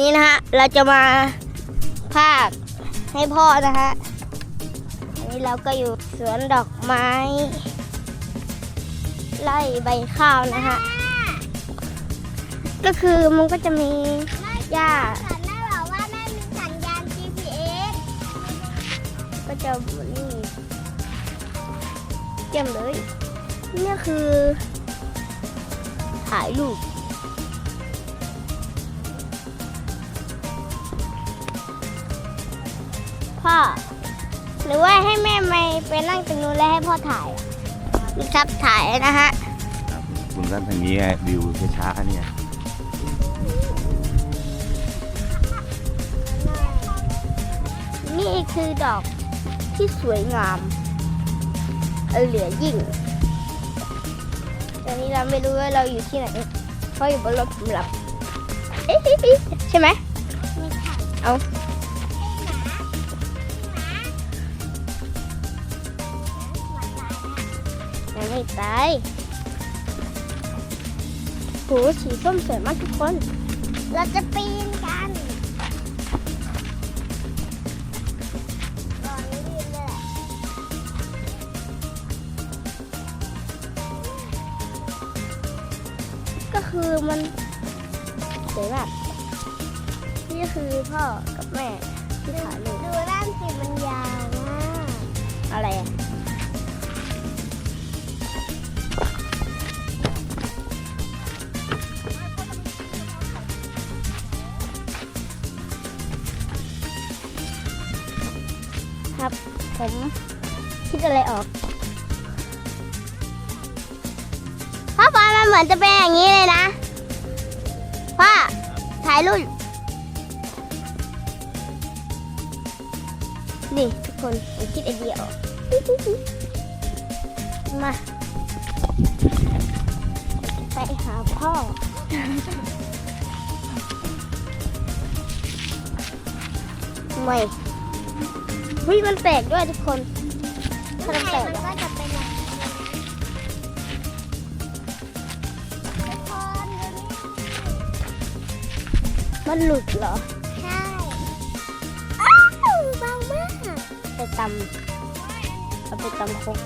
อนนี้นะฮะ เราจะมาภาคให้พ่อนะฮะ อันนี้เราก็อยู่สวนดอกไม้ ไล่ใบข้าวนะฮะ ก็คือมันก็จะมีหญ้า ฉันแม่บอกว่าแม่มีสัญญาณ GPS ก็จะนี่เยี่ยมเลย นี่คือ ถ่ายรูป พ่อ หรือว่าให้แม่ไม่ไปนั่งตรงนู้นแล้วให้พ่อถ่ายอะนี่ครับถ่ายนะฮะคุณก็ทางนี้ไงวิวช้าๆเนี่ยนี่คือดอกที่สวยงามเหลือยิ่ง ตอนนี้เราไม่รู้ว่าเราอยู่ที่ไหน เพราะอยู่บนรถผมหลับ เอ๊ะใช่ไหมไม่ใช่เอา ยังไม่ตายโหสีส้มสวยมากทุกคน เราจะปีนกันรอไม่รีบเลยแหละก็คือมันสวยมากนี่คือพ่อกับแม่ที่ถ่ายรูปดูด้านสิมันยาวมากอะไรอะ ครับ ผมคิดอะไรออกพ่อปอยมันเหมือนจะเป็นอย่างนี้เลยนะพ่อถ่ายรูปนี่ทุกคนผมคิดไอเดียออกมาไปหาพ่อไม่ เฮ้ยมันแตกด้วยทุกคนถ้ามันใช่แตกมันอะก็จะเป็นอย่างนี้ทุกคนดูนี่มันหลุดเหรอ ใช่อ้าวเบามากไปตำเอาไปตำครก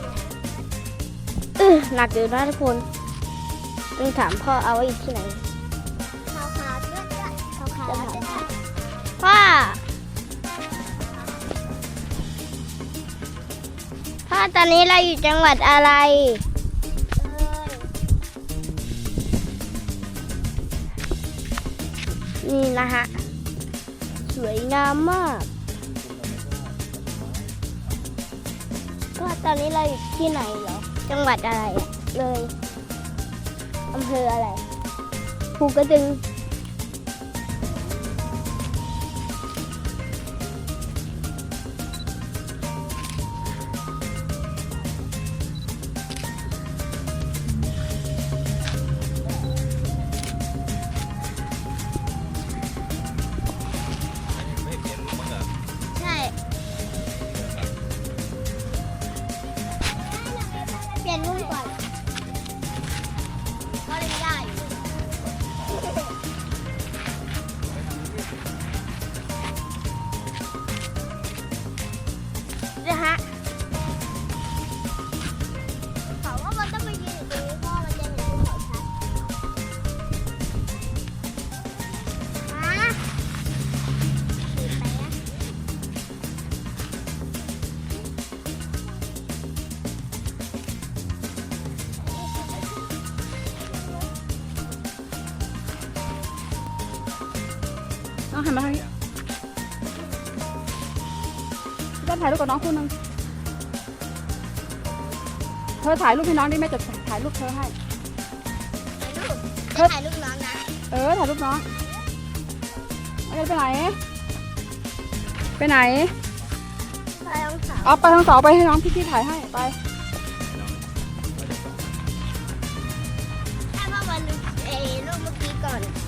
เออหนักอยู่นะทุกคนต้องถามพ่อเอาไว้อยู่ที่ไหนขาวๆด้วยด้วยขาวๆด้วยด้วยพ่อ ตอนนี้เราอยู่จังหวัดอะไร นี่นะฮะ สวยงามมาก ก็ตอนนี้เราอยู่ที่ไหนเหรอ จังหวัดอะไร เลยอำเภออะไร ภูกระดึง น้องหันมาทางนี้พี่นถ่ายรูปกับน้องคู่นึงเธอถ่ายรูปให้น้องดิแม่จะถ่ายรูปเธอให้ถ่ายรูปถ่ายรูปน้องนะเออถ่ายรูปน้องไม่ได้ไปไหน ไปไหน ถ่ายรองเท้เอาไปทางเสาไปให้น้องพี่พี่ถ่ายให้ไปใค่อมาดูไอ้รูปเมื่อกี้ก่อน